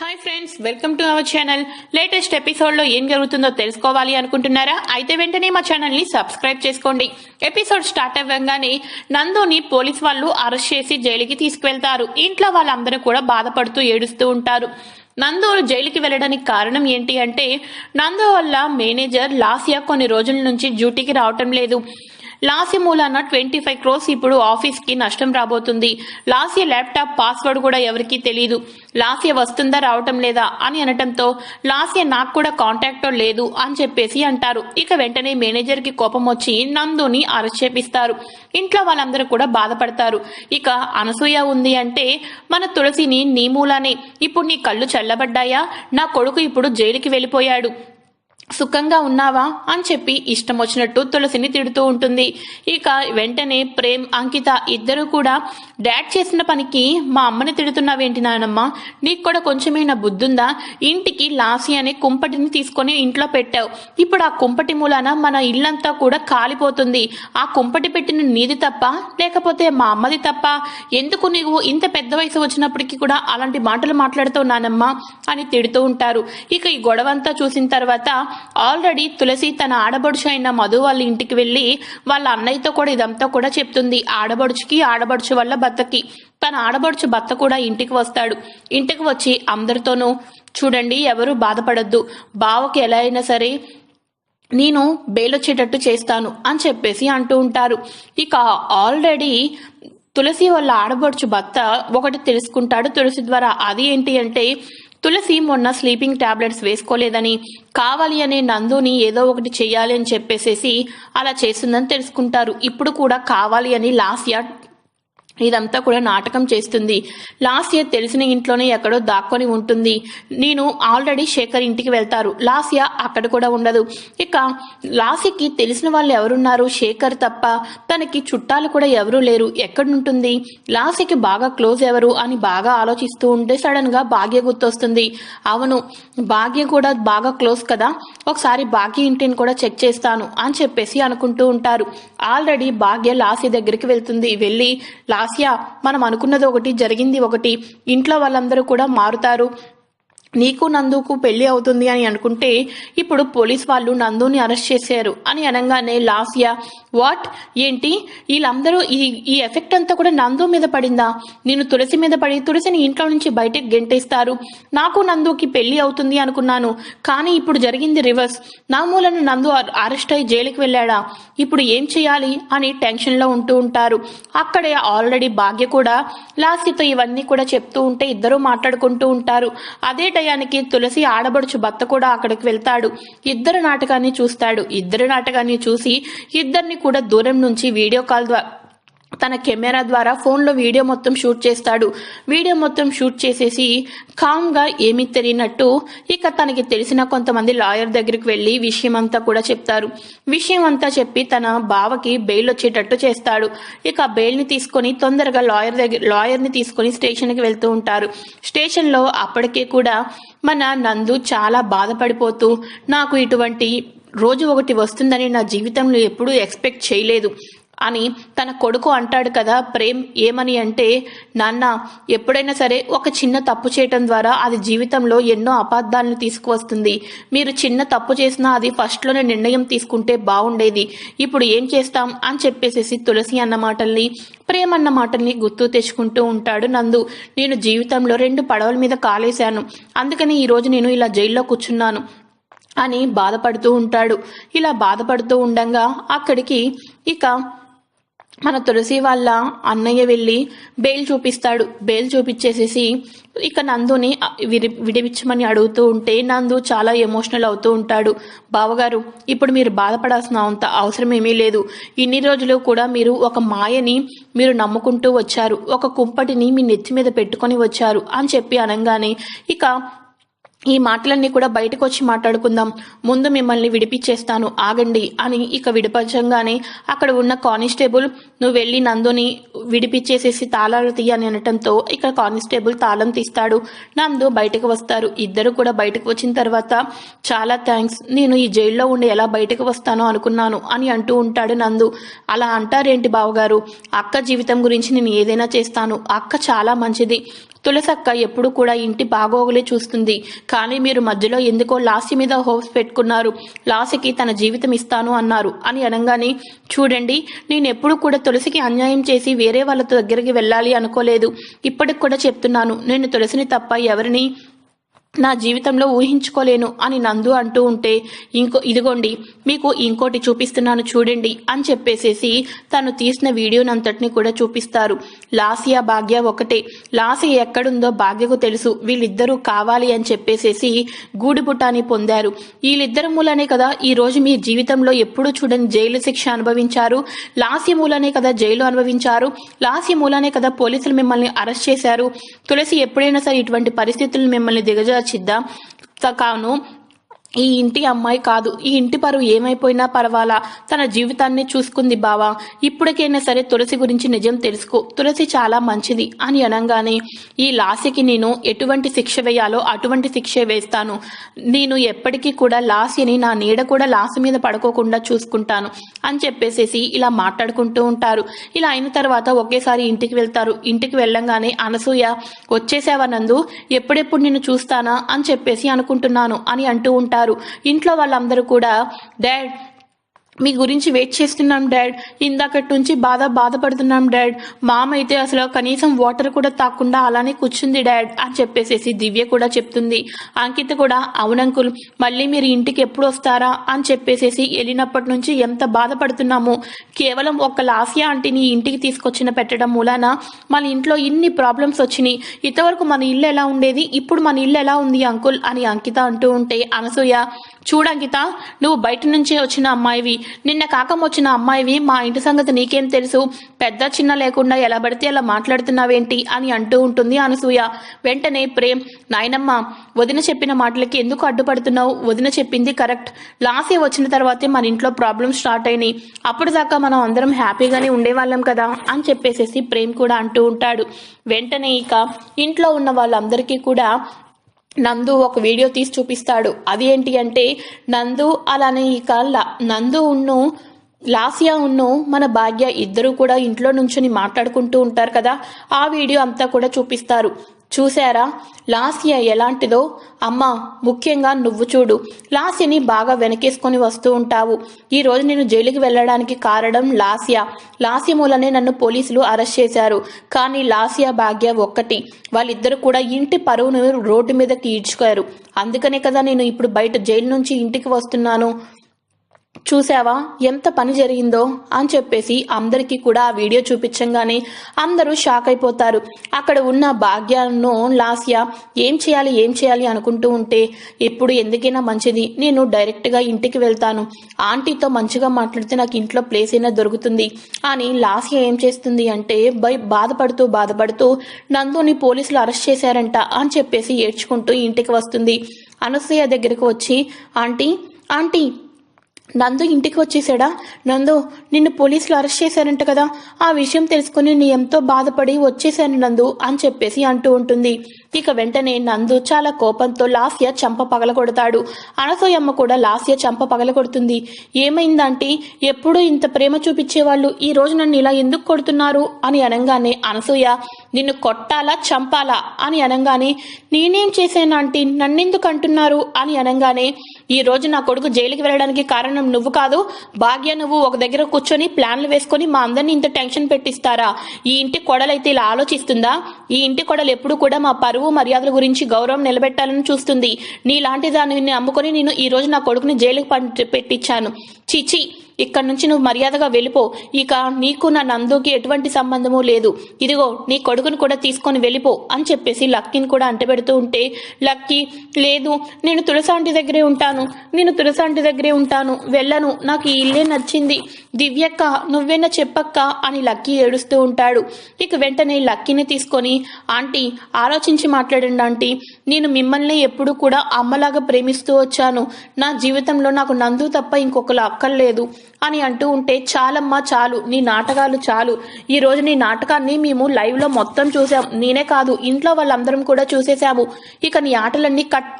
Hi friends welcome to our channel latest ఎపిసోడ్లో ఏం జరుగుతుందో తెలుసుకోవాలి అనుకుంటున్నారా? అయితే వెంటనే మా ఛానల్ని సబ్స్క్రైబ్ చేసుకోండి. ఎపిసోడ్ స్టార్ట్ అవ్వగానే నందుని పోలీస్ వాళ్ళు అరెస్ట్ చేసి జైలుకి తీసుకువెళ్తారు. ఇంట్లో వాళ్ళందరూ కూడా బాధపడుతూ ఏడుస్తూ ఉంటారు. నందు జైలుకి వెళ్ళడానికి కారణం ఏంటి అంటే నందు వల్ల మేనేజర్ లాసియా కొన్ని రోజుల నుంచి డ్యూటీకి రావటం లేదు. లాసి మూలాన ట్వంటీ ఫైవ్ క్రోస్ ఇప్పుడు ఆఫీస్కి నష్టం రాబోతుంది. లాస్య ల్యాప్టాప్ పాస్వర్డ్ కూడా ఎవరికీ తెలియదు లాస్య వస్తుందా రావటం లేదా అని అనటంతో లాస్య నాకు కూడా కాంటాక్ట్ లేదు అని చెప్పేసి అంటారు. ఇక వెంటనే మేనేజర్కి కోపం వచ్చి నందుని అరెస్ట్ చేపిస్తారు. ఇంట్లో వాళ్ళందరూ కూడా బాధపడతారు. ఇక అనసూయ ఉంది అంటే మన తులసిని నీ మూలానే. ఇప్పుడు నీ కళ్ళు చల్లబడ్డాయా? నా కొడుకు ఇప్పుడు జైలుకి వెళ్ళిపోయాడు. సుఖంగా ఉన్నావా అని చెప్పి ఇష్టం వచ్చినట్టు తులసిని తిడుతూ ఉంటుంది. ఇక వెంటనే ప్రేమ్ అంకిత ఇద్దరు కూడా డాడ్ చేసిన పనికి మా అమ్మని తిడుతున్నావేంటి నానమ్మ? నీకు కూడా కొంచెమైనా బుద్ధుందా? ఇంటికి లాసి అనే కుంపటిని తీసుకొని ఇంట్లో పెట్టావు. ఇప్పుడు ఆ కుంపటి మూలాన మన ఇల్లంతా కూడా కాలిపోతుంది. ఆ కుంపటి పెట్టిన నీది తప్ప లేకపోతే మా అమ్మది తప్ప? ఎందుకు నీవు ఇంత పెద్ద వయసు వచ్చినప్పటికీ కూడా అలాంటి మాటలు మాట్లాడుతావు నానమ్మ? అని తిడుతూ ఉంటారు. ఇక ఈ గొడవంతా చూసిన తర్వాత ఆల్రెడీ తులసి తన ఆడబడుచు అయిన మధు వాళ్ళ ఇంటికి వెళ్ళి వాళ్ళ అన్నయ్యతో కూడా ఇదంతా కూడా చెప్తుంది. ఆడబడుచుకి ఆడబడుచు వల్ల భర్తకి తన ఆడబడుచు భర్త కూడా ఇంటికి వస్తాడు. ఇంటికి వచ్చి అందరితోనూ చూడండి ఎవరు బాధపడద్దు. బావకి ఎలా అయినా సరే నేను బెయిలొచ్చేటట్టు చేస్తాను అని చెప్పేసి అంటూ ఉంటారు. ఇక ఆల్రెడీ తులసి వాళ్ళ ఆడబడుచు భర్త ఒకటి తెలుసుకుంటాడు. తులసి ద్వారా అది ఏంటి అంటే తులసి మొన్న స్లీపింగ్ టాబ్లెట్స్ వేసుకోలేదని కావాలి అనే నందుని ఏదో ఒకటి చేయాలి అని చెప్పేసేసి అలా చేస్తుందని తెలుసుకుంటారు. ఇప్పుడు కూడా కావాలి అని లాస్యా ఇదంతా కూడా నాటకం చేస్తుంది. లాస్ట్ ఇయర్ తెలిసిన ఇంట్లోనే ఎక్కడో దాక్కొని ఉంటుంది. నేను ఆల్రెడీ శేఖర్ ఇంటికి వెళ్తారు. లాస్య ఇయర్ అక్కడ కూడా ఉండదు. ఇక లాస్యకి తెలిసిన వాళ్ళు ఎవరున్నారు? శేఖర్ తప్ప తనకి చుట్టాలు కూడా ఎవరూ లేరు. ఎక్కడుంటుంది? లాస్యకి బాగా క్లోజ్ ఎవరు అని బాగా ఆలోచిస్తూ ఉంటే సడన్గా భాగ్య గుర్తొస్తుంది. అవును భాగ్య కూడా బాగా క్లోజ్ కదా? ఒకసారి భాగ్య ఇంటిని కూడా చెక్ చేస్తాను అని చెప్పేసి అనుకుంటూ ఉంటారు. ఆల్రెడీ భాగ్య లాస్య దగ్గరికి వెళ్తుంది. వెళ్ళి లాస్య మనం అనుకున్నది ఒకటి జరిగింది ఒకటి. ఇంట్లో వాళ్ళందరూ కూడా మారుతారు. నీకు నందుకు పెళ్ళి అవుతుంది అని అనుకుంటే ఇప్పుడు పోలీస్ వాళ్ళు నందుని అరెస్ట్ చేశారు అని అనగానే లాస్యా వాట్? ఏంటి? వీళ్ళందరూ ఈ ఈ ఎఫెక్ట్ అంతా కూడా నందు మీద పడిందా? నేను తులసి మీద పడి తులసిని ఇంట్లో నుంచి బయటకు గెంటేస్తారు. నాకు నందుకి పెళ్ళి అవుతుంది అనుకున్నాను కానీ ఇప్పుడు జరిగింది రివర్స్. నా మూలను నందు అరెస్ట్ అయి జైలుకి వెళ్ళాడా? ఇప్పుడు ఏం చేయాలి? అని టెన్షన్లో ఉంటూ ఉంటారు. అక్కడే ఆల్రెడీ భాగ్య కూడా లాస్యతో ఇవన్నీ కూడా చెప్తూ ఉంటే ఇద్దరూ మాట్లాడుకుంటూ ఉంటారు. అదే టయానికి తులసి ఆడబడుచు భర్త కూడా అక్కడికి వెళ్తాడు. ఇద్దరు నాటకాన్ని చూస్తాడు. ఇద్దరు నాటకాన్ని చూసి ఇద్దరిని కూడా దూరం నుంచి వీడియో కాల్ ద్వారా తన కెమెరా ద్వారా ఫోన్లో వీడియో మొత్తం షూట్ చేస్తాడు. వీడియో మొత్తం షూట్ చేసేసి కామ్గా ఏమీ తెలియనట్టు ఇక తనకి తెలిసిన కొంతమంది లాయర్ దగ్గరికి వెళ్ళి విషయం అంతా కూడా చెప్తారు. విషయం అంతా చెప్పి తన బావకి బెయిల్ వచ్చేటట్టు చేస్తాడు. ఇక బెయిల్ని తీసుకొని తొందరగా లాయర్ దగ్గర లాయర్ని తీసుకొని స్టేషన్కి వెళ్తూ ఉంటారు. స్టేషన్లో అప్పటికే కూడా మన నందు చాలా బాధపడిపోతూ నాకు ఇటువంటి రోజు ఒకటి వస్తుందని నా జీవితంలో ఎప్పుడూ ఎక్స్పెక్ట్ చేయలేదు. అని తన కొడుకు అంటాడు కదా ప్రేమ్ ఏమని అంటే నాన్న ఎప్పుడైనా సరే ఒక చిన్న తప్పు చేయటం ద్వారా అది జీవితంలో ఎన్నో అపార్థాలను తీసుకువస్తుంది. మీరు చిన్న తప్పు చేసినా అది ఫస్ట్లోనే నిర్ణయం తీసుకుంటే బాగుండేది. ఇప్పుడు ఏం చేస్తాం? అని చెప్పేసేసి తులసి అన్న మాటల్ని ప్రేమ అన్న మాటల్ని గుర్తు తెచ్చుకుంటూ ఉంటాడు నందు. నేను జీవితంలో రెండు పడవల మీద కాలేశాను. అందుకని ఈరోజు నేను ఇలా జైల్లో కూర్చున్నాను అని బాధపడుతూ ఉంటాడు. ఇలా బాధపడుతూ ఉండగా అక్కడికి ఇక మన తులసి వాళ్ళ అన్నయ్య వెళ్ళి బెయిల్ చూపిస్తాడు. బెయిల్ చూపించేసేసి ఇక నందుని విడి విడిపించమని అడుగుతూ ఉంటే నందు చాలా ఎమోషనల్ అవుతూ ఉంటాడు. బావగారు ఇప్పుడు మీరు బాధపడాల్సిన అంత అవసరం ఏమీ లేదు. ఇన్ని రోజులు కూడా మీరు ఒక మాయని మీరు నమ్ముకుంటూ వచ్చారు. ఒక కుంపటిని మీ నెత్తి మీద పెట్టుకొని వచ్చారు అని చెప్పి అనగానే ఇక ఈ మాటలన్నీ కూడా బయటకు వచ్చి మాట్లాడుకుందాం. ముందు మిమ్మల్ని విడిపించేస్తాను. ఆగండి అని ఇక విడిపించంగానే అక్కడ ఉన్న కానిస్టేబుల్ నువ్వు వెళ్ళి నందుని విడిపించేసేసి తాళాలు తీయని అనటంతో ఇక్కడ కానిస్టేబుల్ తాళం తీస్తాడు. నందు బయటకు వస్తారు. ఇద్దరు కూడా బయటకు వచ్చిన తర్వాత చాలా థ్యాంక్స్. నేను ఈ జైల్లో ఉండి ఎలా బయటకు వస్తానో అనుకున్నాను అని అంటూ ఉంటాడు నందు. అలా అంటారేంటి బావగారు? అక్క జీవితం గురించి నేను ఏదైనా చేస్తాను. అక్క చాలా మంచిది. తులసక్క ఎప్పుడు కూడా ఇంటి బాగోగులే చూస్తుంది. కానీ మీరు మధ్యలో ఎందుకో లాసి మీద హోప్స్ పెట్టుకున్నారు. లాసికి తన జీవితం ఇస్తాను అన్నారు. అని అనగానే చూడండి నేను ఎప్పుడు కూడా తులసికి అన్యాయం చేసి వేరే వాళ్ళ దగ్గరికి వెళ్ళాలి అనుకోలేదు. ఇప్పటికి కూడా చెప్తున్నాను నేను తులసిని తప్ప ఎవరిని నా జీవితంలో ఊహించుకోలేను అని నందు అంటూ ఉంటే ఇంకో ఇదిగోండి మీకు ఇంకోటి చూపిస్తున్నాను చూడండి అని చెప్పేసేసి తను తీసిన వీడియోనంతటిని కూడా చూపిస్తారు. లాసియా భాగ్య ఒకటే. లాసియా ఎక్కడుందో భాగ్యకు తెలుసు. వీళ్ళిద్దరూ కావాలి అని చెప్పేసేసి గూడిబుట్టాని పొందారు. వీళ్ళిద్దరు మూలనే కదా ఈ రోజు మీ జీవితంలో ఎప్పుడూ చూడని జైలు శిక్ష అనుభవించారు. లాస్య మూలనే కదా జైలు అనుభవించారు. లాస్య మూలనే కదా పోలీసులు మిమ్మల్ని అరెస్ట్ చేశారు. తులసి ఎప్పుడైనా సరే ఇటువంటి పరిస్థితులు మిమ్మల్ని దిగజార్చిద్దాం త- కాను ఈ ఇంటి అమ్మాయి కాదు ఈ ఇంటి పరువు ఏమైపోయినా పర్వాలా? తన జీవితాన్ని చూసుకుంది బావా. ఇప్పటికైనా సరే తులసి గురించి నిజం తెలుసుకో. తులసి చాలా మంచిది అని అనగానే ఈ లాసికి నేను ఎటువంటి శిక్ష వేయాలో అటువంటి శిక్ష వేస్తాను. నేను ఎప్పటికీ కూడా లాసిని నా నీడ కూడా లాసి మీద పడుకోకుండా చూసుకుంటాను అని చెప్పేసేసి ఇలా మాట్లాడుకుంటూ ఉంటారు. ఇలా అయిన తర్వాత ఒకేసారి ఇంటికి వెళ్తారు. ఇంటికి వెళ్ళంగానే అనసూయ వచ్చేసావా నందు? ఎప్పుడెప్పుడు నిన్ను చూస్తానా? అని చెప్పేసి అనుకుంటున్నాను అని అంటూ ఉంటారు. ఇంట్లో వాళ్ళందరూ కూడా డాడ్ మీ గురించి వెయిట్ చేస్తున్నాం డాడ్. ఇందాకటి నుంచి బాధ బాధపడుతున్నాం డాడ్. మామ అయితే అసలు కనీసం వాటర్ కూడా తాకుండా అలానే కూర్చుంది డాడ్ అని చెప్పేసేసి దివ్య కూడా చెప్తుంది. అంకిత కూడా అవునంకుల్ మళ్ళీ మీరు ఇంటికి ఎప్పుడు వస్తారా? అని చెప్పేసేసి వెళ్ళినప్పటి నుంచి ఎంత బాధపడుతున్నాము. కేవలం ఒక లాసియా ఆంటీని ఇంటికి తీసుకొచ్చిన పెట్టడం మూలాన మన ఇంట్లో ఇన్ని ప్రాబ్లమ్స్ వచ్చినాయి. ఇంతవరకు మన ఇల్లు ఎలా ఉండేది? ఇప్పుడు మన ఇల్లు ఎలా ఉంది అంకుల్? అని అంకిత అంటూ ఉంటే అనసూయ చూడంగిత నువ్వు బయట నుంచే వచ్చిన అమ్మాయివి. నిన్న కాకం వచ్చిన అమ్మాయివి మా ఇంటి సంగతి నీకేం తెలుసు? పెద్ద చిన్న లేకుండా ఎలా పడితే అలా మాట్లాడుతున్నావేంటి అని అంటూ ఉంటుంది అనసూయ. వెంటనే ప్రేమ్ నాయనమ్మ వదిన చెప్పిన మాటలకి ఎందుకు అడ్డుపడుతున్నావు? వదిన చెప్పింది కరెక్ట్. లాసే వచ్చిన తర్వాతే మన ఇంట్లో ప్రాబ్లమ్స్ స్టార్ట్ అయినాయి. అప్పుడు దాకా మనం అందరం హ్యాపీగానే ఉండేవాళ్ళం కదా అని చెప్పేసేసి ప్రేమ్ కూడా అంటూ ఉంటాడు. వెంటనే ఇక ఇంట్లో ఉన్న వాళ్ళందరికీ కూడా నందు ఒక వీడియో తీసి చూపిస్తాడు. అది ఏంటి అంటే నందు అలానే ఇక ల- నందు ఉన్ను లాసియా ఉన్ను మన భాగ్య ఇద్దరు కూడా ఇంట్లో నుంచుని మాట్లాడుకుంటూ ఉంటారు కదా. ఆ వీడియో అంతా కూడా చూపిస్తారు. చూశారా? లాస్య ఎలాంటిదో? అమ్మా ముఖ్యంగా నువ్వు చూడు. లాస్యని బాగా వెనకేసుకొని వస్తూ ఉంటావు. ఈ రోజు నేను జైలుకి వెళ్ళడానికి కారణం లాస్య. లాస్య మూలనే నన్ను పోలీసులు అరెస్ట్ చేశారు. కానీ లాస్య భాగ్య ఒక్కటి. వాళ్ళిద్దరు కూడా ఇంటి పరువును రోడ్డు మీదకి ఈడ్చుకారు అందుకనే కదా నేను ఇప్పుడు బయట జైలు నుంచి ఇంటికి వస్తున్నాను. చూసావా ఎంత పని జరిగిందో? అని చెప్పేసి అందరికీ కూడా ఆ వీడియో చూపించంగానే అందరూ షాక్ అయిపోతారు. అక్కడ ఉన్న భాగ్యాలను లాస్య ఏం చేయాలి ఏం చేయాలి అనుకుంటూ ఉంటే ఎప్పుడు ఎందుకైనా మంచిది. నేను డైరెక్ట్గా ఇంటికి వెళ్తాను. ఆంటీతో మంచిగా మాట్లాడితే నాకు ఇంట్లో ప్లేస్ అయినా దొరుకుతుంది. అని లాస్య ఏం చేస్తుంది అంటే బై బాధపడుతూ బాధపడుతూ నందుని పోలీసులు అరెస్ట్ చేశారంట అని చెప్పేసి ఏడ్చుకుంటూ ఇంటికి వస్తుంది. అనసూయ దగ్గరకు వచ్చి ఆంటీ ఆంటీ నందు ఇంటికి వచ్చేసాడా నందు నిన్ను పోలీసులు అరెస్ట్ చేశారంట కదా. ఆ విషయం తెలుసుకుని నీ ఎంతో బాధపడి వచ్చేసాను నందు అని చెప్పేసి అంటూ ఉంటుంది. ఇక వెంటనే నందు చాలా కోపంతో లాస్య చంప పగలగొడతాడు. అనసూయమ్మ కూడా లాస్య చంప పగలగొడుతుంది. ఏమైందంటే ఎప్పుడూ ఇంత ప్రేమ చూపించేవాళ్ళు? ఈ రోజు నన్ను ఇలా ఎందుకు కొడుతున్నారు? అని అనగానే అనసూయ నిన్ను కొట్టాలా చంపాలా? అని అనగానే నేనేం చేశానంటే ఆంటీ? నన్నెందుకు అంటున్నారు? అని అనగానే ఈ రోజు నా కొడుకు జైలుకి వెళ్ళడానికి కారణం నువ్వు కాదు. భాగ్య నువ్వు ఒక దగ్గర కూర్చొని ప్లాన్లు వేసుకొని మా అందరిని ఇంత టెన్షన్ పెట్టిస్తారా? ఈ ఇంటి కొడలైతే ఇలా ఆలోచిస్తుందా? ఈ ఇంటి కొడలు ఎప్పుడు కూడా మా పరువు మర్యాదల గురించి గౌరవం నిలబెట్టాలని చూస్తుంది. నీలాంటి దాన్ని అమ్ముకొని నేను ఈ రోజు నా కొడుకుని జైలుకి పెట్టించాను. చిచి ఇక్కడ నుంచి నువ్వు మర్యాదగా వెళ్ళిపో. ఇక నీకు నా నందుకి ఎటువంటి సంబంధము లేదు. ఇదిగో నీ కొడుకును కూడా తీసుకొని వెళ్ళిపో అని చెప్పేసి లక్కీని కూడా అంటబెడుతూ ఉంటే లక్కీ లేదు నేను తులసాంటి దగ్గరే ఉంటాను. నేను తులసాంటి దగ్గరే ఉంటాను. వెళ్ళను. నాకు ఈ ఇల్లే నచ్చింది. దివ్యక్క నువ్వేనా చెప్పక్క అని లక్కీ ఏడుస్తూ ఉంటాడు. ఇక వెంటనే లక్కీని తీసుకొని ఆంటీ ఆలోచించి మాట్లాడండి ఆంటీ. నేను మిమ్మల్ని ఎప్పుడు కూడా అమ్మలాగా ప్రేమిస్తూ వచ్చాను. నా జీవితంలో నాకు నందు తప్ప ఇంకొకరు అక్కర్లేదు. అని అంటూ ఉంటే చాలమ్మా చాలు. నీ నాటకాలు చాలు. ఈ రోజు నీ నాటకాన్ని మేము లైవ్లో మొత్తం చూసాం. నేనే కాదు ఇంట్లో వాళ్ళందరం కూడా చూసేసాము ఇక నీ ఆటలన్నీ కట్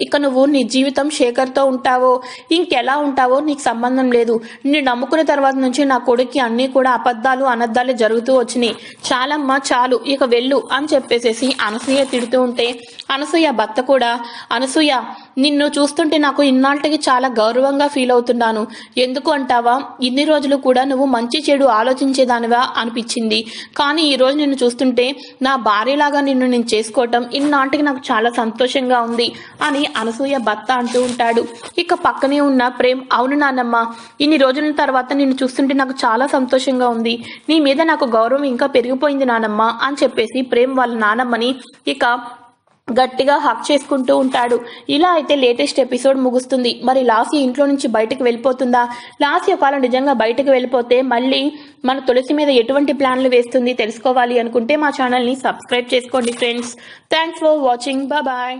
ఇక- నువ్వు నీ జీవితం శేఖర్తో ఉంటావో ఇంకెలా ఉంటావో నీకు సంబంధం లేదు. నిన్ను నమ్ముకున్న తర్వాత నుంచి నా కొడుక్కి అన్నీ కూడా అబద్ధాలు అనద్దాలు జరుగుతూ వచ్చినాయి. చాలమ్మా చాలు. ఇక వెళ్ళు అని చెప్పేసేసి అనసూయ తిడుతూ ఉంటే అనసూయ భర్త కూడా. అనసూయ నిన్ను చూస్తుంటే నాకు ఇన్నాళ్ళకి చాలా గౌరవంగా ఫీల్ అవుతున్నాను. ఎందుకు అంటావా? ఇన్ని రోజులు కూడా నువ్వు మంచి చెడు ఆలోచించేదానివా అనిపించింది. కానీ ఈరోజు నిన్ను చూస్తుంటే నా భార్యలాగా నిన్ను నేను చేసుకోవటం ఇన్నాటికి నాకు చాలా సంతోషంగా ఉంది అని అనసూయ భర్త అంటూ ఉంటాడు. ఇక పక్కనే ఉన్న ప్రేమ్ అవును నాన్నమ్మ ఇన్ని రోజుల తర్వాత నిన్ను చూస్తుంటే నాకు చాలా సంతోషంగా ఉంది. నీ మీద నాకు గౌరవం ఇంకా పెరిగిపోయింది నానమ్మ అని చెప్పేసి ప్రేమ్ వాళ్ళ నానమ్మని ఇక గట్టిగా హక్ చేసుకుంటూ ఉంటాడు. ఇలా అయితే లేటెస్ట్ ఎపిసోడ్ ముగుస్తుంది. మరి లాసి ఇంట్లో నుంచి బయటకు వెళ్ళిపోతుందా? లాసి ఒకవేళ నిజంగా బయటకు వెళ్ళిపోతే మళ్ళీ మన తులసి మీద ఎటువంటి ప్లాన్లు వేస్తుంది తెలుసుకోవాలి అనుకుంటే మా ఛానల్ని సబ్స్క్రైబ్ చేసుకోండి friends. Thanks for watching. Bye